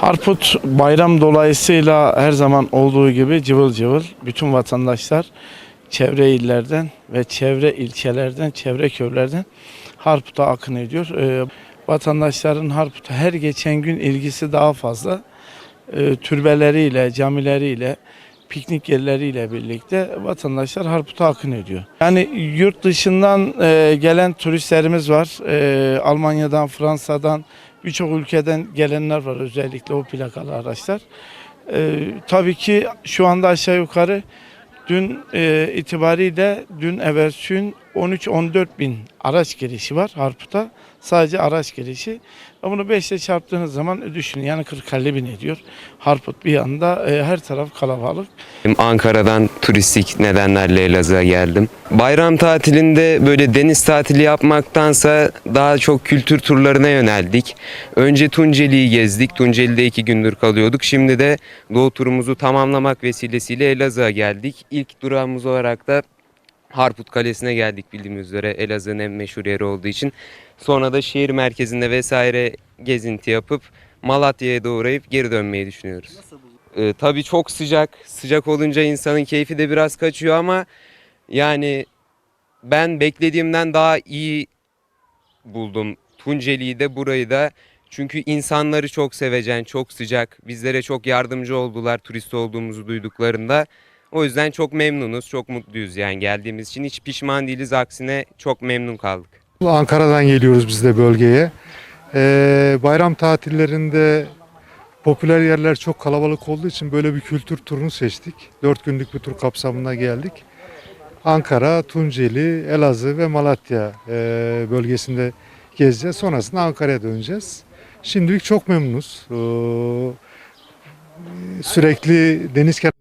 Harput bayram dolayısıyla her zaman olduğu gibi cıvıl cıvıl bütün vatandaşlar çevre illerden ve çevre ilçelerden, çevre köylerden Harput'a akın ediyor. Ee, vatandaşların Harput'a her geçen gün ilgisi daha fazla. Ee, türbeleriyle, camileriyle, piknik yerleriyle birlikte vatandaşlar Harput'a akın ediyor. Yani yurt dışından e, gelen turistlerimiz var. E, Almanya'dan, Fransa'dan, birçok ülkeden gelenler var özellikle o plakalı araçlar. E, tabii ki şu anda aşağı yukarı dün e, itibariyle dün evvelsi 13-14 bin araç girişi var Harput'a. Sadece araç girişi. Bunu 5 ile çarptığınız zaman düşünün yani 40-50 bin ediyor. Harput bir anda e, her taraf kalabalık. Ankara'dan turistik nedenlerle Elazığ'a geldim. Bayram tatilinde böyle deniz tatili yapmaktansa daha çok kültür turlarına yöneldik. Önce Tunceli'yi gezdik. Tunceli'de iki gündür kalıyorduk. Şimdi de doğu turumuzu tamamlamak vesilesiyle Elazığ'a geldik. İlk durağımız olarak da Harput Kalesi'ne geldik bildiğimiz üzere Elazığ'ın en meşhur yeri olduğu için. Sonra da şehir merkezinde vesaire gezinti yapıp Malatya'ya da uğrayıp geri dönmeyi düşünüyoruz. Ee, tabii çok sıcak. Sıcak olunca insanın keyfi de biraz kaçıyor ama yani ben beklediğimden daha iyi buldum Tunceli'yi de burayı da. Çünkü insanları çok sevecen, çok sıcak. Bizlere çok yardımcı oldular turist olduğumuzu duyduklarında. O yüzden çok memnunuz, çok mutluyuz yani geldiğimiz için. Hiç pişman değiliz, aksine çok memnun kaldık. Ankara'dan geliyoruz biz de bölgeye. Ee, bayram tatillerinde popüler yerler çok kalabalık olduğu için böyle bir kültür turunu seçtik. Dört günlük bir tur kapsamında geldik. Ankara, Tunceli, Elazığ ve Malatya e, bölgesinde gezeceğiz. Sonrasında Ankara'ya döneceğiz. Şimdilik çok memnunuz. Ee, sürekli deniz kenarı